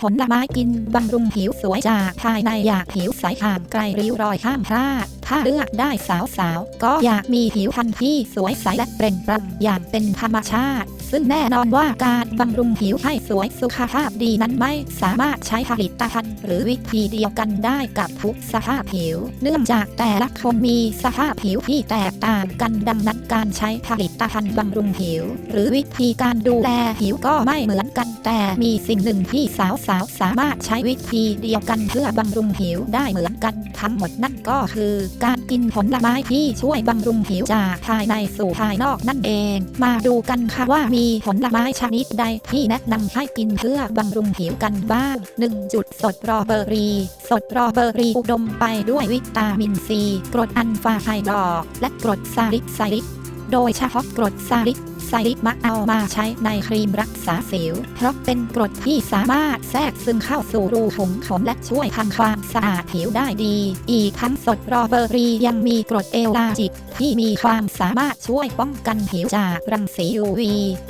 ผลไม้กินบำรุงผิวสวยจากภายในอยากผิวใสห่างไกลริ้วรอยข้ามพลาดถ้าเลือกได้สาวๆ ก็อยากมีผิวพรรณที่สวยใสและเปล่งปลั่งอย่างเป็นธรรมชาติ ซึ่งแน่นอนว่าการบำรุงผิวให้สวยสุขภาพดีนั้นไม่สามารถใช้ผลิตภัณฑ์หรือวิธีเดียวกันได้กับทุกสภาพผิว เนื่องจากแต่ละคนมีสภาพผิวที่แตกต่างกันดังนั้นการใช้ผลิตภัณฑ์บำรุงผิว หรือวิธีการดูแลผิวก็ไม่เหมือนกัน แต่มีสิ่งหนึ่งที่สาวๆสามารถใช้วิธีเดียวกันเพื่อบำรุงผิวได้เหมือนกันทั้งหมดนั่นก็คือ การกินผลไม้ที่ช่วยบำรุงผิวจากภายในสู่ภายนอกนั่นเอง มาดูกันค่ะว่ามีผลไม้ชนิดใดที่แนะนำให้กินเพื่อบำรุงผิวกันบ้าง 1. จุดสดรอเบอร์รี่สดรอเบอร์รี่อุดมไปด้วยวิตามินซี กรดอันฟาไฮดรอกและกรดซาลิกไซลิก โดยเฉพาะกรดซาลิกไซลิกมักเอามาใช้ในครีมรักษาสิว เพราะเป็นกรดที่สามารถแทรกซึมเข้าสู่รูขุมขนและช่วยทำความสะอาดผิวได้ดี อีกทั้งสดรอเบอรี่ยังมีกรดเอลาจิกที่มีความสามารถช่วยป้องกันผิวจากรังสี UV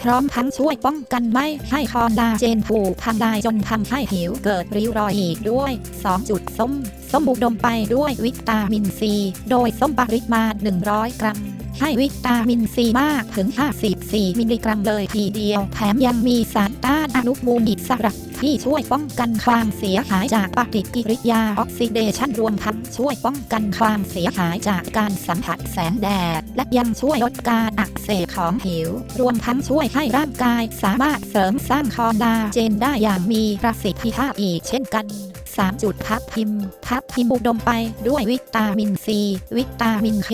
พร้อมทั้งช่วยป้องกันไม่ให้คอลลาเจนผูกทำลายจนทำให้ผิวเกิดริ้วรอยอีกด้วย 2 จุดส้ม ส้มอุดมไปด้วยวิตามินซี โดยส้มปริมาณ 100 กรัม ให้วิตามินซีมากถึง 54 มิลลิกรัมเลยทีเดียว แถมยังมีสารต้านอนุมูลอิสระที่ช่วยป้องกันความเสียหายจากปฏิกิริยาออกซิเดชันรวมทั้งช่วยป้องกันความเสียหายจากการสัมผัสแสงแดด และยังช่วยลดการอักเสบของผิว รวมทั้งช่วยให้ร่างกายสามารถเสริมสร้างคอลลาเจนได้อย่างมีประสิทธิภาพอีกเช่นกัน 3 จุดพับพิมพ์พับพิมพ์อุดมไปด้วยวิตามินซี วิตามินเค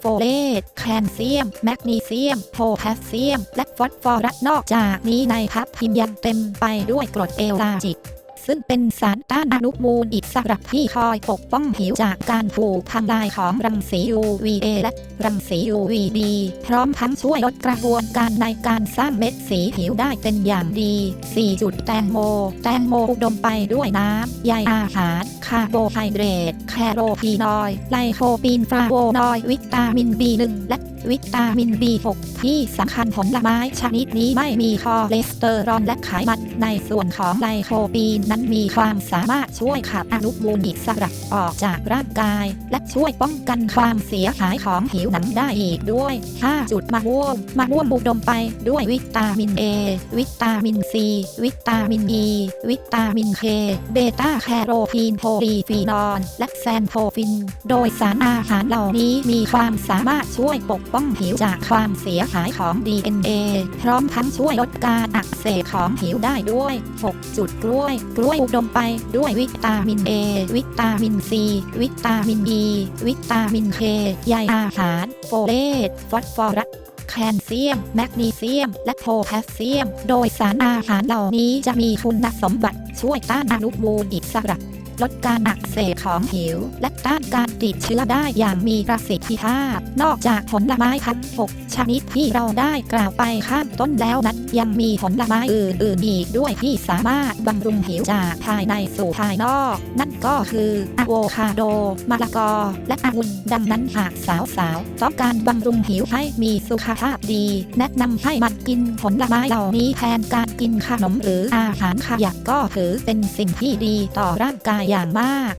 โฟเลตแคลเซียม แมกนีเซียม โพแทสเซียม และฟอสฟอรัสนอกจากนี้ในพับพิมพ์ยังเต็มไปด้วยกรดเอลลาจิก ซึ่งเป็นสารต้านอนุมูลอิสระที่คอยปกป้องผิวจากการถูกทำลายของรังสี UVA และรังสี UVB พร้อมทั้งช่วยลดกระบวนการในการสร้างเม็ดสีผิวได้เป็นอย่างดี 4 จุดแตงโม แตงโมอุดมไปด้วยน้ำใยอาหารคาร์โบไฮเดรตแคโรทีนอยด์ไลโคปีนฟลาโวนอยด์วิตามิน B1 และวิตามิน B6 ที่สำคัญผลไม้ชนิดนี้ไม่มีคอเลสเตอรอลและไขมันในส่วนของไลโคปีนนั้นมีความสามารถช่วยขับอนุมูลอิสระออกจากร่างกาย และช่วยป้องกันความเสียหายของผิวหนังได้อีกด้วย5จุดมะม่วงมะม่วงอุดมไปด้วยวิตามิน A วิตามิน C วิตามิน E วิตามิน K เบต้าแคโรทีนโพลีฟีนอลและแซนโทฟิน โดยสารอาหารเหล่านี้มีความสามารถช่วยปกป้องผิวจากความเสียหายของ DNA พร้อมทั้งช่วยลดการอักเสบของผิวได้ด้วย 6 จุดกล้วย กล้วยอุดมไปด้วยวิตามิน A วิตามิน C วิตามิน E วิตามิน K ใยอาหาร โฟเลตฟอสฟอรัสแคลเซียม แมกนีเซียม และโพแทสเซียม โดยสารอาหารเหล่านี้จะมีคุณสมบัติช่วยต้านอนุมูลอิสระ ลดการอักเสบของผิว และต้านการติดเชื้อได้อย่างมีประสิทธิภาพ นอกจากผลไม้ทั้ง6ชนิดที่เราได้กล่าวไปข้างต้นแล้วนั้น ยังมีผลไม้อื่นๆอีกด้วยที่สามารถบำรุงผิวจากภายในสู่ภายนอก นั่นก็คืออะโวคาโดมะละกอ และองุ่นดังนั้นหากสาวๆต้องการบำรุงผิวให้มีสุขภาพดี แนะนำให้มันกินผลไม้เหล่านี้แทนการกินขนมหรืออาหารขยักก็ถือเป็นสิ่งที่ดีต่อร่างกายอย่างมาก